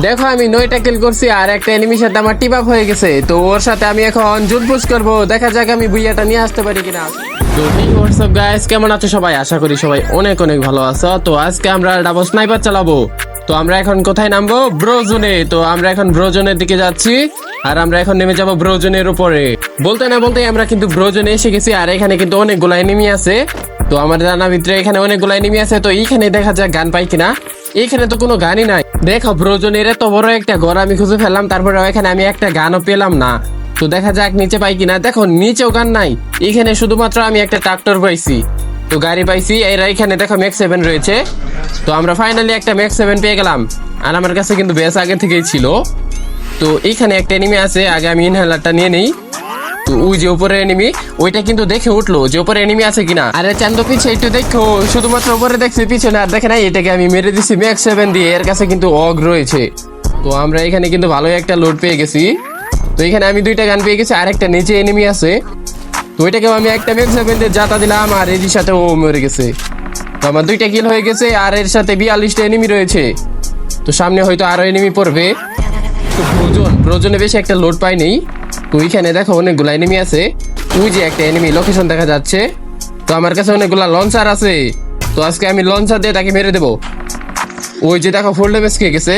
দেখো, আমি নয়টা কিল করছি আর একটা এনিমির সাথে আমার টিপ আপ হয়ে গেছে। তো ওর সাথে আমি এখন জুট পুশ করব। দেখা যাক আমি বুইয়াটা নিয়ে আসতে পারি কিনা। গাইস কেমন আছো সবাই? আশা করি সবাই অনেক অনেক ভালো আছো। তো আজকে আমরা ডাবল স্নাইপার চালাবো। তো আমরা এখন কোথায় নামবো? ব্রোজনে তো আমরা এখন ব্রোজনের দিকে যাচ্ছি আর আমরা এখন নেমে যাব ব্রোজনের উপরে। বলতে না বলতে আমরা কিন্তু ব্রোজনে এসে গেছি আর এখানে কিন্তু অনেকগুলো এনিমি আছে। তো আমার জানা ভিতরে এখানে অনেকগুলো এনিমি আছে। তো এইখানে দেখা যাক গান পাই কিনা। এখানে তো কোনো গানই নাই। দেখো, ব্রোজনের এত বড় একটা ঘর আমি খুঁজে ফেললাম, তারপরে এখানে আমি একটা গানও পেলাম না। তো দেখা যাক নিচে পাই কিনা। দেখো, নিচেও গান নাই। এখানে শুধুমাত্র আমি একটা ট্রাক্টর পাইছি। তো গাড়ি পাইছি, এরা এখানে দেখো ম্যাক্স সেভেন রয়েছে। তো আমরা ফাইনালি একটা ম্যাক্স সেভেন পেয়ে গেলাম। আর আমার কাছে কিন্তু বেশ আগে থেকেই ছিল। তো এইখানে একটা এনিমি আছে, আগে আমি ইনহেলারটা নিয়ে নেই। ওই যে উপরে এনিমি ওইটা কিন্তু দেখে উঠল যে উপরে এনিমি আছে কিনা। আরে চান্দ, পিছে একটু দেখো, শুধুমাত্র উপরে দেখছি, পিছনে আর দেখে নাই, এটাকে আমি মেরে দিছি ম্যাক্স সেভেন দিয়ে, এর কাছে কিন্তু অগ রয়েছে। তো আমরা এখানে কিন্তু ভালোই একটা লোড পেয়ে গেছি। তো এখানে আমি দুইটা গান পেয়ে গেছি আর একটা নিচে এনিমি আছে। তো ওইটাকেও আমি একটা ম্যাক্স সেভেন দিয়ে জাতা দিলাম, আর এর সাথে ও মরে গেছে। তো আমার দুইটা কিল হয়ে গেছে, আর এর সাথে বিয়াল্লিশটা এনিমি রয়েছে। তো সামনে হয়তো আরও এনিমি পড়বে। তো প্রয়োজন, প্রয়োজনে বেশি একটা লোড পাই নেই। তো ওইখানে দেখো অনেকগুলো এনিমি আছে। ওই যে একটা এনিমি লোকেশন দেখা যাচ্ছে। তো আমার কাছে অনেকগুলা লঞ্চার আছে। তো আজকে আমি লঞ্চার দিয়ে তাকে মেরে দেবো। ওই যে দেখো ফুল ড্যামেজ খেয়ে গেছে।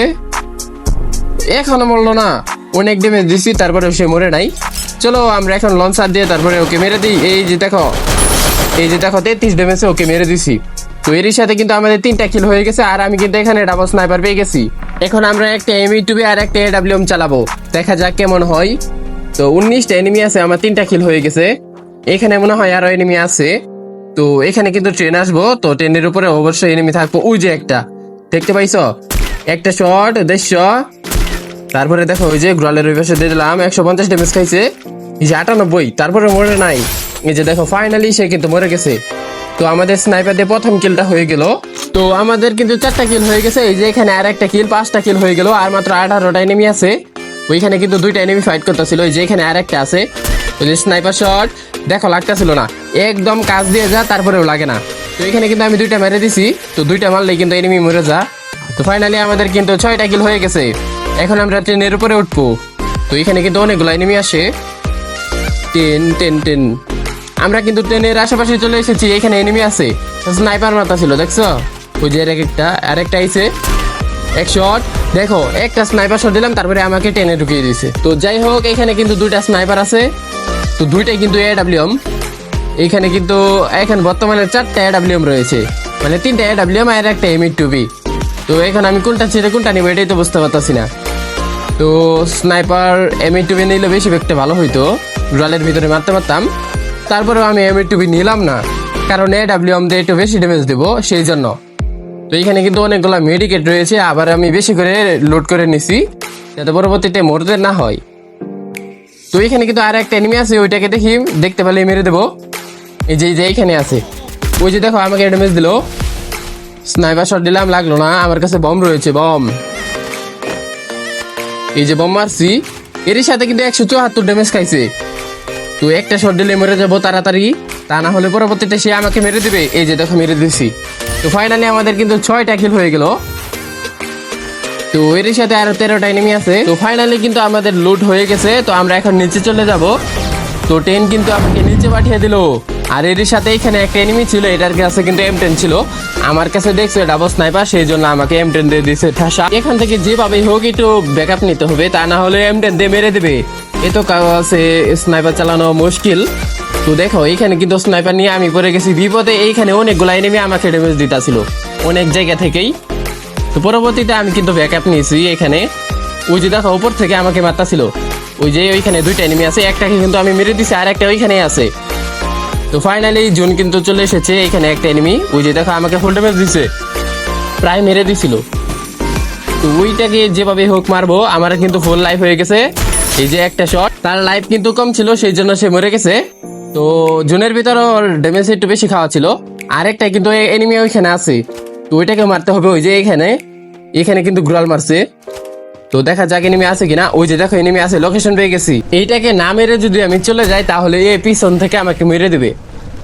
এখনও মরলো না। অনেক ড্যামেজ দিছি তারপরে সে মরে নাই। চলো আমরা এখন লঞ্চার দিয়ে তারপরে ওকে মেরে দিই। এই যে দেখো, এই যে দেখো তেত্রিশ ড্যামেজে ওকে মেরে দিছি। তো এর সাথে কিন্তু আমাদের তিনটা কিল হয়ে গেছে, আর আমি কিন্তু এখানে ডাবল স্নাইপার পেয়ে গেছি। এখন আমরা একটা এমই টুবি আর একটা এডাব্লিউএম চালাবো। দেখা যাক কেমন হয়। তো উনিশটা এনিমি আছে, আমার তিনটা কিল হয়ে গেছে। এখানে মনে হয় আরও এনিমি আছে। তো এখানে কিন্তু ট্রেন আসব, তো ট্রেনের উপরে অবশ্যই এনিমি থাকব। ওই যে একটা, দেখতে পাইছো? একটা শট দেড়শো। তারপরে দেখো, ওই যে গ্রলের ওই দিয়ে দিলাম, একশো পঞ্চাশ ড্যামেজ খাইছে। এই যে আটানব্বই, তারপরে মরে নাই। এই যে দেখো ফাইনালি সে কিন্তু মরে গেছে। তো আমাদের স্নাইপার দিয়ে প্রথম কিলটা হয়ে গেল। তো আমাদের কিন্তু চারটা কিল হয়ে গেছে। এই যে এখানে আর একটা কিল পাঁচটা কিল হয়ে গেল, আর মাত্র আঠারোটা এনিমি আছে। ওইখানে কিন্তু দুইটা এনিমি ফাইট করতেছিল, ওই যে এখানে আর একটা আছে, ওই যে স্নাইপার শট দেখো লাগতেছিল না। একদম কাজ দিয়ে যা, তারপরেও লাগে না। তো এখানে কিন্তু আমি দুইটা মেরে দিছি, তো দুইটা মারলেই কিন্তু এনিমি মরে যা। তো ফাইনালি আমাদের কিন্তু ছয়টা কিল হয়ে গেছে। এখন আমরা ট্রেনের উপরে উঠবো। তো এখানে কিন্তু অনেকগুলো এনিমি আসে। Ten ten ten. আমরা কিন্তু ট্রেনের আশেপাশে চলে এসেছি, এখানে এনিমি আছে। স্নাইপার মাথা ছিল দেখছ? ওই যে আর একটা আইছে। এক শট দেখো, একটা স্নাইপার শট দিলাম, তারপরে আমাকে টেনে ঢুকিয়ে দিয়েছে। তো যাই হোক, এখানে কিন্তু দুইটা স্নাইপার আছে। তো দুইটাই কিন্তু এডাব্লিউএম এখানে কিন্তু, এখন বর্তমানে চারটা এডাব্লিউএম রয়েছে। মানে তিনটা এডাব্লিউএম আর একটা এমই টুবি তো এখন আমি কোনটা ছেড়ে কোনটা নিবো, এটাই তো বুঝতে পারতাছি না। তো স্নাইপার এমএ টুবি নিলে বেশি একটা ভালো হইতো। রুরালের ভিতরে মারতে পারতাম। তারপরেও আমি এমএ টুবি নিলাম না। কারণ এ ডাব্লিউ দিয়ে একটু বেশি ড্যামেজ দেবো, সেই জন্য। তো এখানে কিন্তু অনেকগুলো মেডিকেট রয়েছে, আবার আমি বেশি করে লোড করে নিছি, যাতে পরবর্তীতে মরতে না হয়। তো এখানে কিন্তু আর একটা এনিমি আছে, ওইটাকে দেখি, দেখতে পেলে মেরে দেবো। এই যে যে এইখানে আছে। ওই যে দেখো, আমাকে ড্যামেজ দিলো। স্নাইপার শট দিলাম, লাগল না, আমার কাছে বম রয়েছে বম এই যে বম মারছি এর সাথে কিন্তু একশো চুয়াত্তর ড্যামেজ খাইছে। তো একটা শট দিলে মরে যাব তাড়াতাড়ি। তা না হলে পরবর্তীতে সে আমাকে মেরে দিবে। এই যে দেখো, মেরে দিছি। তো ফাইনালি আমাদের কিন্তু ছয়টা কিল হয়ে গেল। তো এর সাথে আরও তেরোটা এনিমি আছে। তো ফাইনালি কিন্তু আমাদের লুট হয়ে গেছে। তো আমরা এখন নিচে চলে যাব। তো টেন কিন্তু আমাকে নিচে পাঠিয়ে দিল। আর এর সাথে এখানে একটা এনিমি ছিল, এটার কাছে কিন্তু এম টেন ছিল। আমার কাছে দেখছে ডাবল স্নাইপার সেই জন্য আমাকে এম টেন দিয়ে দিছে ঠাসা। এখান থেকে যেভাবে হোক একটু ব্যাকআপ নিতে হবে, তা না হলে এম টেন দিয়ে মেরে দেবে। এ তো কাছে স্নাইপার চালানো মুশকিল। তো দেখো, এইখানে কিন্তু স্নাইপার নিয়ে আমি পড়ে গেছি বিপদে। এইখানে অনেকগুলো এনিমি আমাকে ড্যামেজ দিতেছিল, অনেক জায়গা থেকেই। তো পরবর্তীতে আমি কিন্তু ব্যাকআপ নিয়েছি এখানে ওই যে দেখো, উপর থেকে আমাকে মারতাছিল। ওই যে ওইখানে দুইটা এনিমি আছে, একটাকে কিন্তু আমি মেরে দিছি, আর একটা ওইখানে আছে। তো ফাইনালি জুন কিন্তু চলে এসেছে এখানে একটা এনিমি ওই যে দেখো, আমাকে ফুল ড্যামেজ দিছে। প্রায় মেরে দিছিল। তো ওইটাকে যেভাবে হোক মারবো, আমার কিন্তু ফুল লাইফ হয়ে গেছে। এই যে একটা শট তার লাইফ কিন্তু কম ছিল, সেই জন্য সে মরে গেছে। তো জুনের ভিতর ওর ড্যামেজ একটু বেশি খাওয়া ছিল। আরেকটা কিন্তু এনিমি ওইখানে আছে। তো ওইটাকে মারতে হবে ওই যে এখানে। এখানে কিন্তু গ্রাল মারছে। তো দেখা যাক এনিমি আছে কিনা। ওই যে দেখো এনিমি আছে লোকেশন পেয়ে গেছি। এইটাকে না মেরে যদি আমি চলে যাই, তাহলে এই পিছন থেকে আমাকে মেরে দেবে।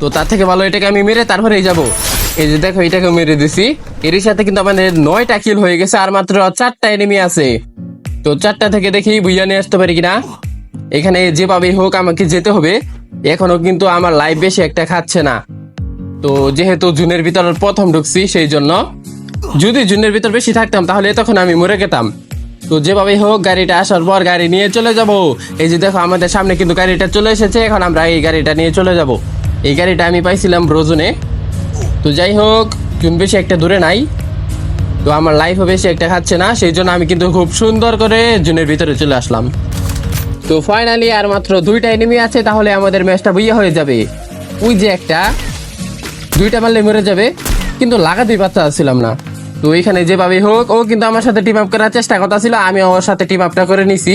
তো তার থেকে ভালো এটাকে আমি মেরে তারপরেই যাব। এই যে দেখো এটাকে মেরে দিছি। এর সাথে কিন্তু আমাদের নয়টা কিল হয়ে গেছে, আর মাত্র চারটা এনিমি আছে। তো চারটা থেকে দেখি বুইয়া নিয়ে আসতে পারি কিনা। এখানে যেভাবেই হোক আমাকে যেতে হবে। এখনও কিন্তু আমার লাইফ বেশি একটা খাচ্ছে না। তো যেহেতু জুনের ভিতর প্রথম ঢুকছি, সেই জন্য যদি জুনের ভিতর বেশি থাকতাম, তাহলে তখন আমি মরে গেতাম। তো যেভাবে হোক, গাড়িটা আসার পর গাড়ি নিয়ে চলে যাব। এই যে দেখো, আমাদের সামনে কিন্তু গাড়িটা চলে এসেছে। এখন আমরা এই গাড়িটা নিয়ে চলে যাব। এই গাড়িটা আমি পাইছিলাম ব্রোজনে তো যাই হোক, জুন বেশি একটা দূরে নাই। তো আমার লাইফও বেশি একটা খাচ্ছে না। সেই জন্য আমি কিন্তু খুব সুন্দর করে জুনের ভিতরে চলে আসলাম। তো ফাইনালি আর মাত্র দুইটা এনিমি আছে, তাহলে আমাদের ম্যাচটা বইয়া হয়ে যাবে। ওই যে একটা, দুইটা মারলে মরে যাবে, কিন্তু লাগাতেই পারছিলাম না। তো এখানে যেভাবে হোক, ও কিন্তু আমার সাথে টিম আপ করার চেষ্টা কথা ছিল আমি ওর সাথে টিম আপটা করে নিছি।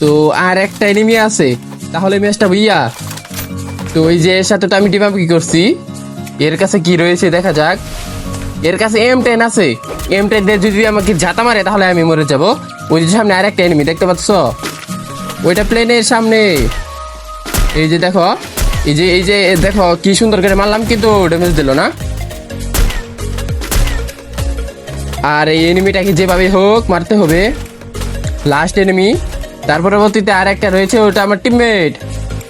তো আর একটা এনিমি আছে, তাহলে ম্যাচটা বইয়া তো ওই যে এর সাথে তো আমি টিম আপ কি করছি? এর কাছে কি রয়েছে দেখা যাক। এর কাছে এম টেন আছে। এম টেন দিয়ে যদি আমাকে ঝাঁটা মারে, তাহলে আমি মরে যাব। ওই যে সামনে আরেকটা এনিমি দেখতে পাচ্ছ? ওইটা প্লেনের সামনে। এই যে দেখো, এই যে এই যে দেখো, কি সুন্দর করে মারলাম কিন্তু ড্যামেজ দিল না। আর এই এনিমিটাকে যেভাবে হোক মারতে হবে। লাস্ট এনিমি তার পরবর্তীতে আর একটা রয়েছে, ওটা আমার টিমমেট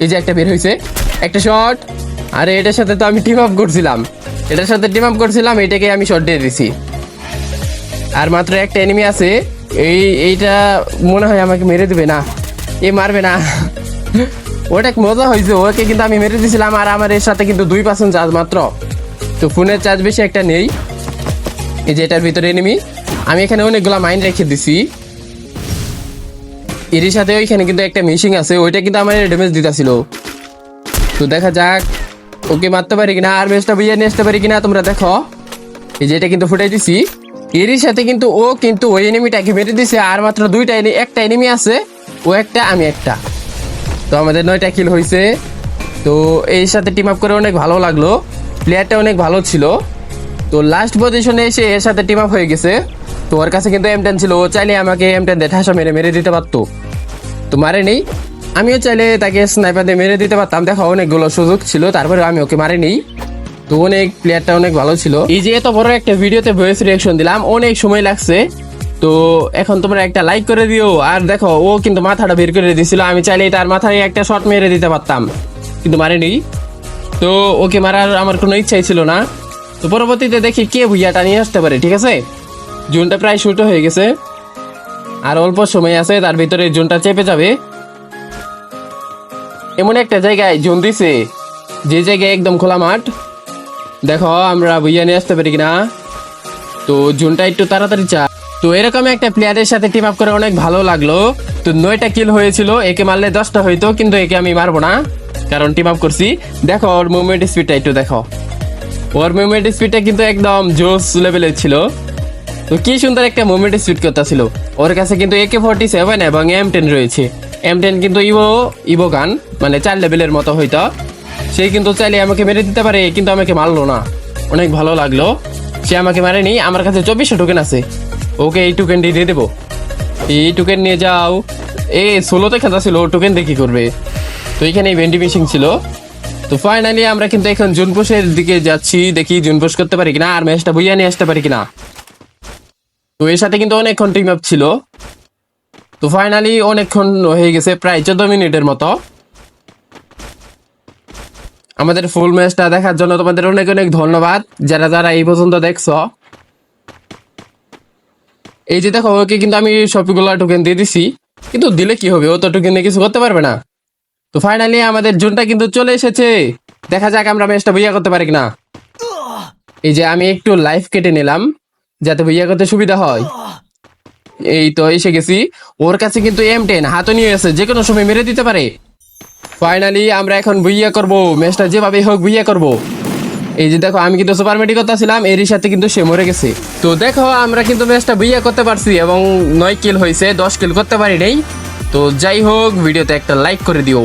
এই যে একটা বের হয়েছে একটা শট আরে, এটার সাথে তো আমি টিম আপ করছিলাম। এটার সাথে টিম আপ করছিলাম, এটাকে আমি শট দিয়ে দিছি। আর মাত্র একটা এনিমি আছে। এই, এইটা মনে হয় আমাকে মেরে দেবে না। এ মারবে না। ওটা মজা হয়েছে? ওকে কিন্তু আমি মেরে দিয়েছিলাম আর আমার এর সাথে কিন্তু দুই পার্সেন্ট চার্জ মাত্র। তো ফোনের চার্জ বেশি একটা নেই। এই যে এটার ভিতরে এনিমি আমি এখানে অনেকগুলা মাইন রেখে দিছি। এর সাথে ওইখানে কিন্তু একটা মেশিং আছে। ওইটা কিন্তু আমার ড্যামেজ দিতেছিল। তো দেখা যাক, ওকে মারতে পারি কিনা? আর ম্যাচটা বইয়া নিয়ে আসতে পারি কিনা তোমরা দেখো। এই যে এটা কিন্তু ফুটাই দিছি। এরই সাথে কিন্তু ও কিন্তু ওই এনিমিটাকে মেরে দিছে। আর মাত্র দুইটা একটা এনিমি আছে। ও একটা, আমি একটা। তো আমাদের নয়টা কিল হয়েছে তো এই সাথে টিম আপ করে অনেক ভালো লাগল। প্লেয়ারটা অনেক ভালো ছিল। তো লাস্ট পজিশনে এসে এর সাথে টিম আপ হয়ে গেছে। তো ওর কাছে কিন্তু এম টেন ছিল। ও চাইলে আমাকে এম টেন দিয়ে ঠাসা মেরে মেরে দিতে পারতো। তো মারে নেই। আমিও চাইলে তাকে স্নাইপার দিয়ে মেরে দিতে পারতাম। দেখো, অনেকগুলো সুযোগ ছিল। তারপরে আমি ওকে মারি নেই। তো অনেক প্লেয়ারটা অনেক ভালো ছিল। এই যে এত বড় একটা ভিডিওতে ভয়েস রিয়াকশন দিলাম। অনেক সময় লাগছে। তো এখন তোমরা একটা লাইক করে দিও। আর দেখো, ও কিন্তু মাথাটা বের করে দিছিল আমি চাইলে তার মাথায় একটা শট মেরে দিতে পারতাম। কিন্তু মারেনি। তো ওকে মারার আমার কোনো ইচ্ছাই ছিল না। তো পরবর্তীতে দেখি কে ভুইয়াটা নিয়ে আসতে পারে, ঠিক আছে? জুনটা প্রায় শুরু হয়ে গেছে। আর অল্প সময় আছে, তার ভিতরে জুনটা চেপে যাবে। এমন একটা জায়গায় জুন দিছে, যে জায়গায় একদম খোলা মাঠ। দেখো, আমরা ভুইয়া নিয়ে আসতে পারি কিনা। তো জুনটা একটু তাড়াতাড়ি চা তো এরকম একটা প্লেয়ারের সাথে টিম আপ করে অনেক ভালো লাগল। তো নয়টা কিল হয়েছিল, একে মারলে দশটা হইতো, কিন্তু একে আমি মারবো না, কারণ টিম আপ করছি। দেখো, ওর মুভমেন্ট স্পিডটা একটু দেখো। ওর মুভমেন্ট স্পিডটা কিন্তু একদম জোস লেভেলের ছিল। তো কি সুন্দর একটা মুভমেন্ট স্পিড করতে ছিল ওর কাছে কিন্তু একে ফোর্টি সেভেন এবং এম টেন রয়েছে। এম টেন কিন্তু ইভো ইভো গান মানে চার লেভেলের মতো হইতো। সে কিন্তু চাইলে আমাকে মেরে দিতে পারে, কিন্তু আমাকে মারলো না। অনেক ভালো লাগল। সে আমাকে মারেনি, আমার কাছে চব্বিশশো টোকেন আছে। ওকে এই টোকেনটি দিয়ে দেবো। এই টোকেন নিয়ে যাও। এ, ষোলোতে খেলা ছিল টোকেন দেখি করবে? তো এখানে ভেন্ডি মেশিন ছিল। তো ফাইনালি আমরা কিন্তু এখন জুনপোষের দিকে যাচ্ছি, দেখি জুনপোষ করতে পারি কিনা, আর ম্যাচটা বইয়া নিয়ে আসতে পারি কিনা। তো এর সাথে কিন্তু অনেকক্ষণ টিম আপ ছিল। তো ফাইনালি অনেকক্ষণ হয়ে গেছে, প্রায় চোদ্দ মিনিটের মতো। আমাদের ফুল ম্যাচটা দেখার জন্য তোমাদের অনেক অনেক ধন্যবাদ। যারা যারা এই পর্যন্ত দেখছ এই যে দেখো, ওকে কিন্তু আমি সবগুলো টোকেন দিয়ে দিছি। কিন্তু দিলে কি হবে? ও তো টোকেন কিছু করতে পারবে না। তো ফাইনালি আমাদের জোনটা কিন্তু চলে এসেছে। দেখা যাক আমরা ম্যাচটা বইয়া করতে পারি কিনা। এই যে আমি একটু লাইফ কেটে নিলাম, যাতে বইয়া করতে সুবিধা হয়। এই তো এসে গেছি। ওর কাছে কিন্তু এম টেন হাতও নিয়ে এসে যে কোনো সময় মেরে দিতে পারে। ফাইনালি আমরা এখন বুইয়া করব। ম্যাচটা যেভাবে হোক বুইয়া করব। এই যে দেখো, আমি কিন্তু সুপার মেডি করতেছিলাম এরই সাথে কিন্তু সে মরে গেছে। তো দেখো, আমরা কিন্তু ম্যাচটা বিয়ে করতে পারছি এবং নয় কিল হয়েছে, দশ কিল করতে পারি নাই। তো যাই হোক ভিডিওতে একটা লাইক করে দিও।